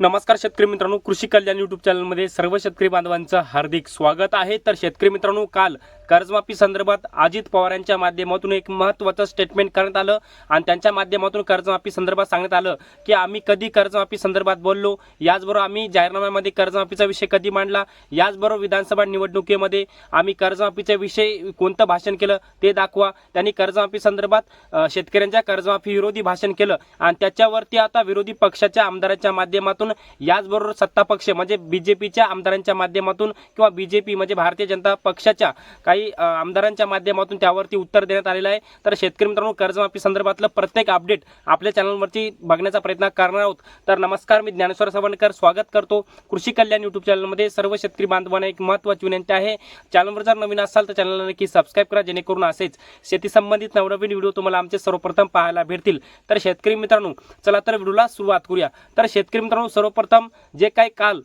नमस्कार शेतकरी मित्रांनो कृषी कल्याण युट्यूब चॅनलमध्ये सर्व शेतकरी बांधवांचं हार्दिक स्वागत आहे. तर शेतकरी मित्रांनो काल कर्जमाफी संदर्भात अजित पवार यांच्या माध्यमातून एक महत्त्वाचं स्टेटमेंट करण्यात आलं आणि त्यांच्या माध्यमातून कर्जमाफी संदर्भात सांगण्यात आलं की आम्ही कधी कर्जमाफी संदर्भात बोललो? याचबरोबर आम्ही जाहीरनाम्यामध्ये कर्जमाफीचा विषय कधी मांडला? याचबरोबर विधानसभा निवडणुकीमध्ये आम्ही कर्जमाफीच्या विषय कोणतं भाषण केलं ते दाखवा. त्यांनी कर्जमाफी संदर्भात शेतकऱ्यांच्या कर्जमाफी विरोधी भाषण केलं आणि त्याच्यावरती आता विरोधी पक्षाच्या आमदारांच्या माध्यमातून याचबरोबर सत्ता पक्ष म्हणजे बीजेपीच्या आमदारांच्या माध्यमातून किंवा बीजेपी म्हणजे भारतीय जनता पक्षाच्या काही आमदारांच्या माध्यमातून त्यावरती उत्तर देण्यात आलेलं आहे. तर शेतकरी मित्रांनो कर्जमाफी संदर्भातलं प्रत्येक अपडेट आपल्या चॅनलवरती बघण्याचा प्रयत्न करणार आहोत. तर नमस्कार मी ज्ञानेश्वर सावंतकर स्वागत करतो कृषी कल्याण युट्यूब चॅनलमध्ये सर्व शेतकरी बांधवांना एक महत्त्वाची विनंती आहे. चॅनलवर जर नवीन असाल तर चॅनलला नक्की सबस्क्राईब करा जेणेकरून असेच शेती संबंधित नवनवीन व्हिडिओ तुम्हाला आमचे सर्वप्रथम पाहायला भेटतील. तर शेतकरी मित्रांनो चला तर व्हिडिओला सुरुवात करूया. तर शेतकरी मित्रांनो सर्वप्रथम जे काही काल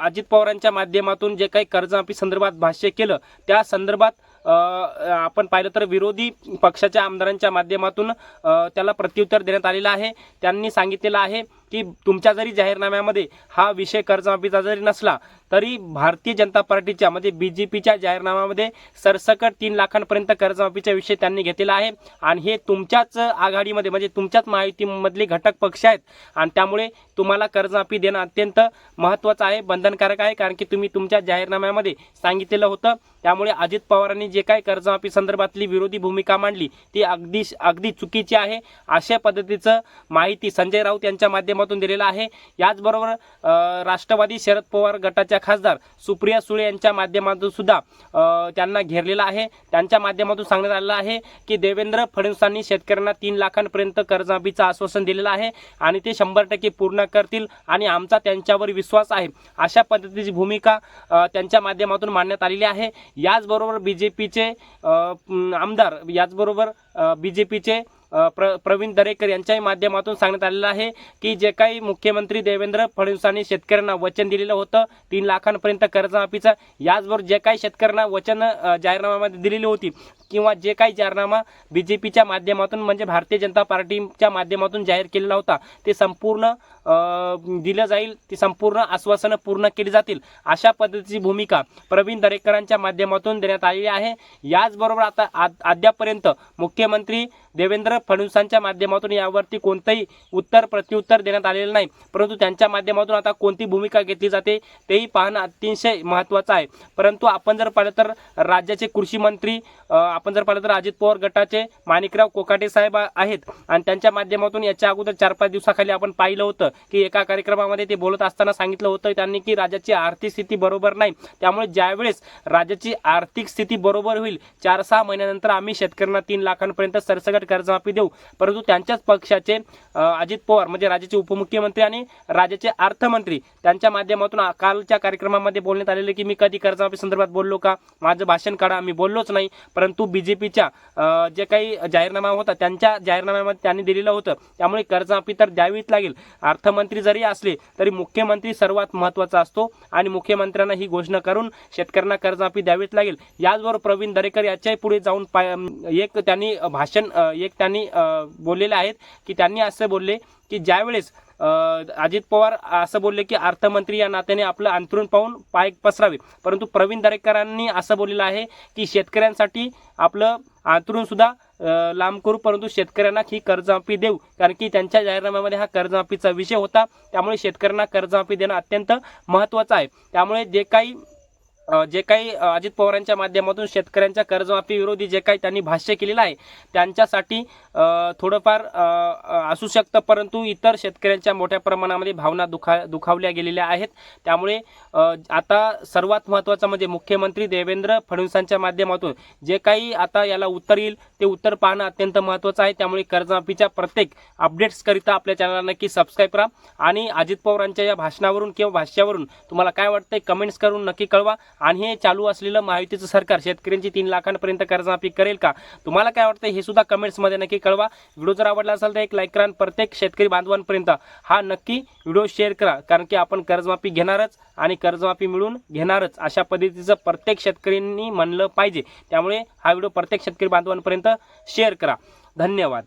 अजित पवारांच्या माध्यमातून जे काही कर्जमाफी संदर्भात भाष्य केलं त्या संदर्भात संदर्भात आपण पाहिलं तर विरोधी पक्षाच्या आमदारांच्या माध्यमातून त्याला प्रत्युत्तर देण्यात आलेलं आहे. त्यांनी सांगितलेलं आहे की तुमच्या जरी जाहीरनाम्यामध्ये हा विषय कर्जमाफीचा जरी नसला तरी भारतीय जनता पार्टीच्या म्हणजे बी जे पीच्या जाहीरनाम्यामध्ये सरसकट तीन लाखांपर्यंत कर्जमाफीचा विषय त्यांनी घेतलेला आहे. आणि हे तुमच्याच आघाडीमध्ये म्हणजे तुमच्याच महायुतीमधले घटक पक्ष आहेत. आणि त्यामुळे तुम्हाला कर्जमाफी देणं अत्यंत महत्त्वाचं आहे बंधनकारक आहे कारण की तुम्ही तुमच्या जाहीरनाम्यामध्ये सांगितलेलं होतं. त्यामुळे अजित पवारांनी जे काही कर्जमाफी संदर्भातली विरोधी भूमिका मांडली ती अगदी अगदी चुकीची आहे. अशा पद्धतीचं माहिती संजय राऊत यांच्या माध्यमातून दिलेलं आहे. याचबरोबर राष्ट्रवादी शरद पवार गटाच्या खासदार सुप्रिया सुळे यांच्या माध्यमातून सुद्धा त्यांना घेरलेला आहे. त्यांच्या माध्यमातून सांगण्यात आलेलं आहे की देवेंद्र फडणवीसांनी शेतकऱ्यांना तीन लाखांपर्यंत कर्जमाफीचं आश्वासन दिलेलं आहे आणि ते शंभर टक्के पूर्ण करतील आणि आमचा त्यांच्यावर विश्वास आहे. अशा पद्धतीची भूमिका त्यांच्या माध्यमातून मांडण्यात आलेली आहे. याचबरोबर बी जे पीचे आमदार याचबरोबर बी जे पीचे प्र प्रवीण दरेकर यांच्याही माध्यमातून सांगण्यात आलेलं आहे की जे काही मुख्यमंत्री देवेंद्र फडणवीसांनी शेतकऱ्यांना वचन दिलेलं होतं तीन लाखांपर्यंत कर्जमाफीचं याचबरोबर जे काही शेतकऱ्यांना वचन जाहीरनाम्यामध्ये दिलेली होती किंवा जे काही जाहीरनामा बी जे पीच्या माध्यमातून म्हणजे भारतीय जनता पार्टीच्या माध्यमातून जाहीर केलेला होता ते संपूर्ण दिलं जाईल ती संपूर्ण आश्वासनं पूर्ण केली जातील अशा पद्धतीची भूमिका प्रवीण दरेकरांच्या माध्यमातून देण्यात आलेली आहे. याचबरोबर आता आ- अद्यापर्यंत मुख्यमंत्री देवेंद्र फडणवीसांच्या माध्यमातून यावरती कोणतंही उत्तर प्रत्युत्तर देण्यात आलेलं नाही. परंतु त्यांच्या माध्यमातून आता कोणती भूमिका घेतली जाते तेही पाहणं अतिशय महत्त्वाचं आहे. परंतु आपण जर पाहिलं तर राज्याचे कृषी मंत्री आपण जर पाहिलं तर अजित पवार गटाचे माणिकराव कोकाटे साहेब आहेत. आणि त्यांच्या माध्यमातून याच्या अगोदर चार पाच दिवसाखाली आपण पाहिलं होतं की एका कार्यक्रमामध्ये ते बोलत असताना सांगितलं होतं त्यांनी की राज्याची आर्थिक स्थिती बरोबर नाही. त्यामुळे ज्यावेळेस राज्याची आर्थिक स्थिती बरोबर होईल चार सहा महिन्यानंतर आम्ही शेतकऱ्यांना तीन लाखांपर्यंत सरसगट कर्जमाफी देऊ. परंतु त्यांच्याच पक्षाचे अजित पवार म्हणजे राज्याचे उपमुख्यमंत्री आणि राज्याचे अर्थमंत्री त्यांच्या माध्यमातून कालच्या कार्यक्रमामध्ये बोलण्यात आलेले की मी कधी कर्जमाफी संदर्भात बोललो का? माझं भाषण काढा मी बोललोच नाही. परंतु बी जे पीच्या जे काही जाहीरनामा होता त्यांच्या जाहीरनाम्यामध्ये त्यांनी दिलेलं होतं. त्यामुळे कर्जमाफी तर द्यावीच लागेल. अर्थमंत्री जरी असले तरी मुख्यमंत्री सर्वात महत्त्वाचा असतो आणि मुख्यमंत्र्यांना ही घोषणा करून शेतकऱ्यांना कर्जमाफी द्यावीच लागेल. याचबरोबर प्रवीण दरेकर याच्याही पुढे जाऊन पाय एक त्यांनी भाषण एक त्यांनी बोललेले आहेत की त्यांनी असं बोलले की ज्यावेळेस अजित पवार असं बोलले की अर्थमंत्री या नात्याने आपलं अंतरून पाहून पाय पसरावे. परंतु प्रवीण दरेकरांनी असं बोललेलं आहे की शेतकऱ्यांसाठी आपलं अंतरून सुद्धा लांब करू परंतु शेतकऱ्यांना ही कर्जमाफी देऊ. कारण की त्यांच्या जाहीरनाम्यामध्ये हा कर्जमाफीचा विषय होता. त्यामुळे शेतकऱ्यांना कर्जमाफी देणं अत्यंत महत्त्वाचं आहे. त्यामुळे जे काही जे काही अजित पवारांच्या माध्यमातून शेतकऱ्यांच्या कर्जमाफी विरोधी जे काही त्यांनी भाष्य केलेलं आहे त्यांच्यासाठी थोडंफार असू शकतं परंतु इतर शेतकऱ्यांच्या मोठ्या प्रमाणामध्ये भावना दुखा दुखावल्या गेलेल्या आहेत. त्यामुळे आता सर्वात महत्त्वाचं म्हणजे मुख्यमंत्री देवेंद्र फडणवीसांच्या माध्यमातून जे काही आता याला उत्तर येईल ते उत्तर पाहणं अत्यंत महत्त्वाचं आहे. त्यामुळे कर्जमाफीच्या प्रत्येक अपडेट्सकरिता आपल्या चॅनलला नक्की सबस्क्राईब करा. आणि अजित पवारांच्या या भाषणावरून किंवा भाष्यावरून तुम्हाला काय वाटतंय कमेंट्स करून नक्की कळवा. आणि हे चालू असलेलं महायुतीचं सरकार शेतकऱ्यांची तीन लाखांपर्यंत कर्जमाफी करेल का? तुम्हाला काय वाटतं? हे सुद्धा कमेंट्समध्ये नक्की कळवा. व्हिडिओ जर आवडला असेल तर एक लाईक करा प्रत्येक शेतकरी बांधवांपर्यंत हा नक्की व्हिडिओ शेअर करा. कारण की आपण कर्जमाफी घेणारच आणि कर्जमाफी मिळून घेणारच अशा पद्धतीचं प्रत्येक शेतकऱ्यांनी म्हणलं पाहिजे. त्यामुळे हा व्हिडिओ प्रत्येक शेतकरी बांधवांपर्यंत शेअर करा. धन्यवाद.